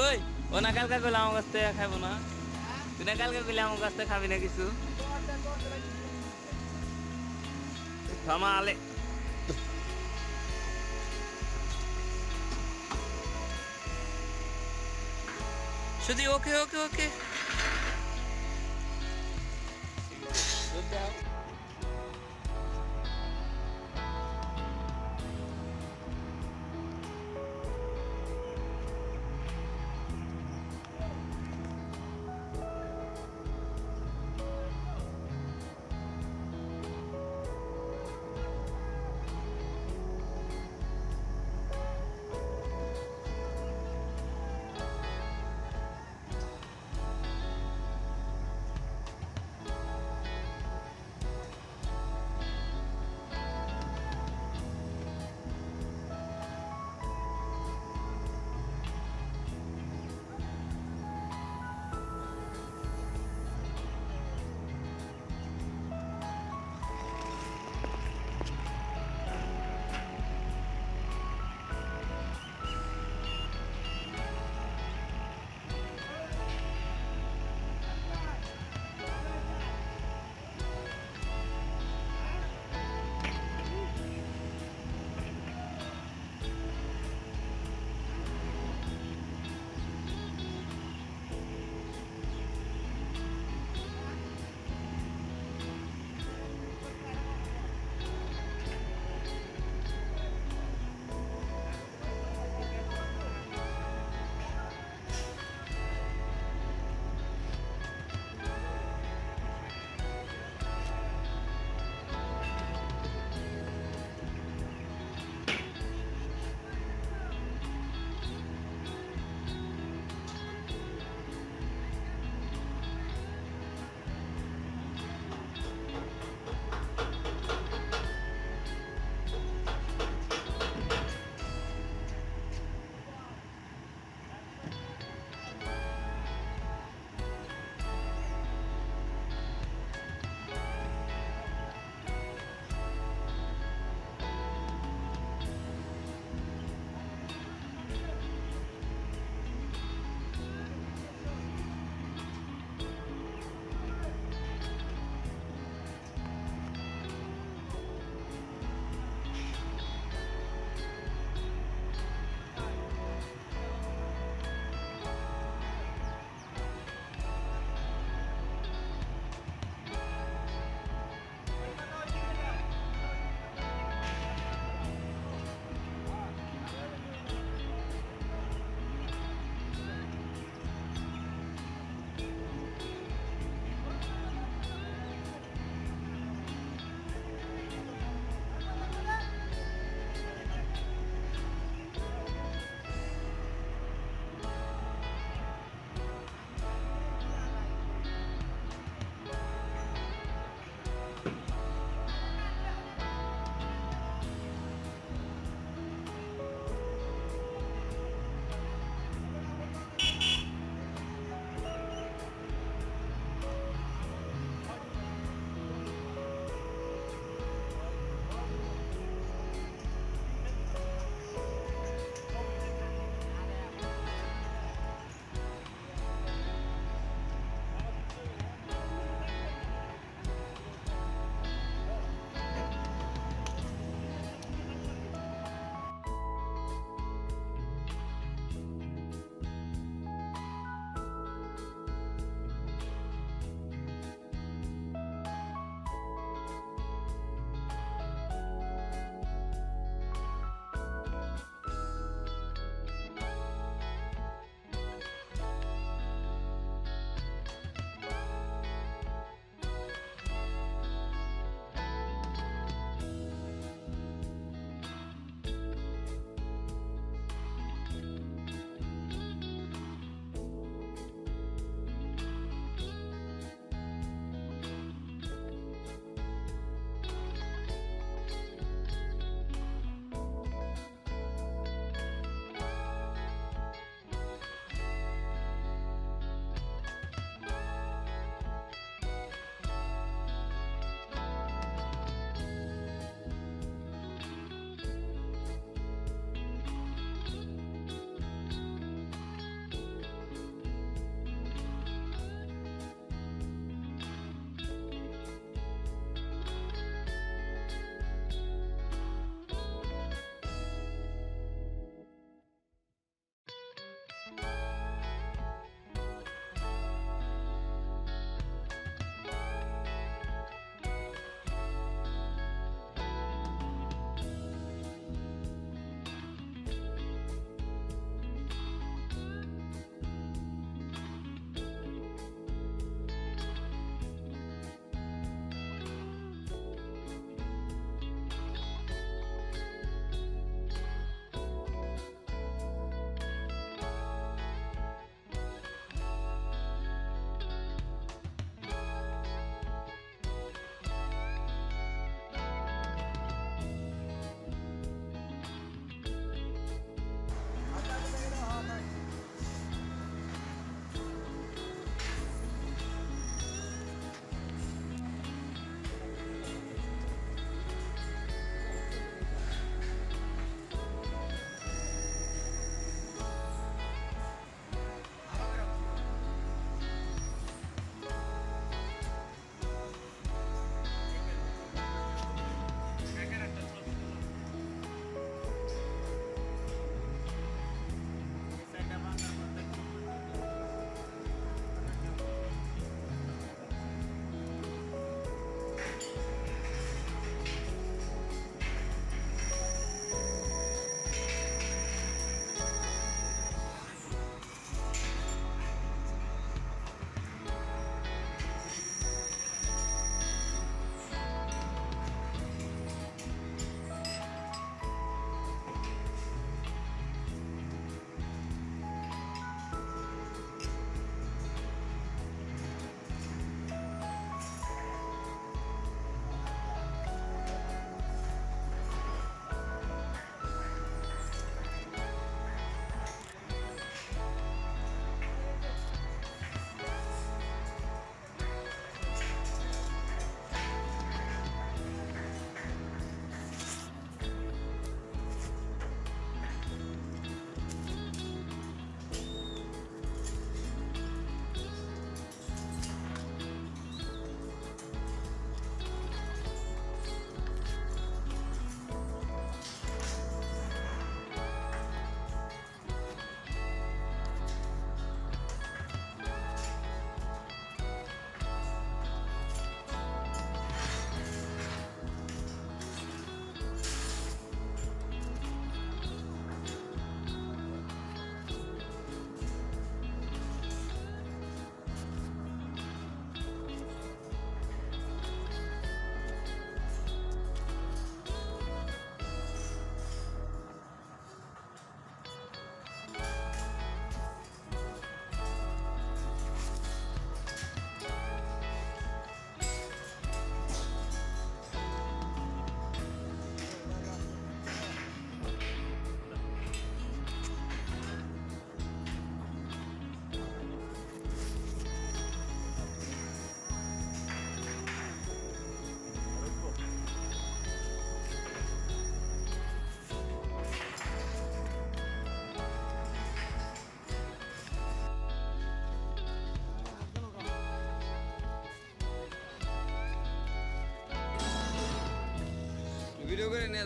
ওই ও না, কালকে করলে আমার কাছ না। তুই না কালকে করলে আমার খাবি না কিছু। থামা আলে। শুধু ওকে ওকে ওকে।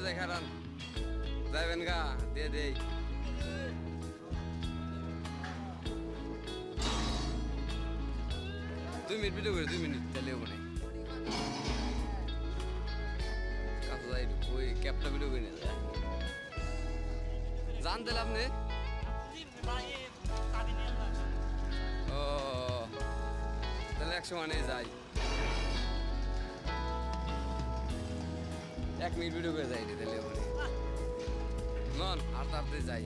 নিয়ে খারান যাবেন গা, দিয়ে দেই। দুই মিনিট ভিডিও করে, দুই মিনিট, তাহলে ওখানে কাছে যাই ওই ক্যাবটা ভিডিও করে নিয়ে যায় জান দিলাম আপনি। ও, তাহলে একশো মানে যাই। এক মিনিট ভিডিও করে যাই তাহলে ওখানে নন আর তাড়াতাড়ি যাই।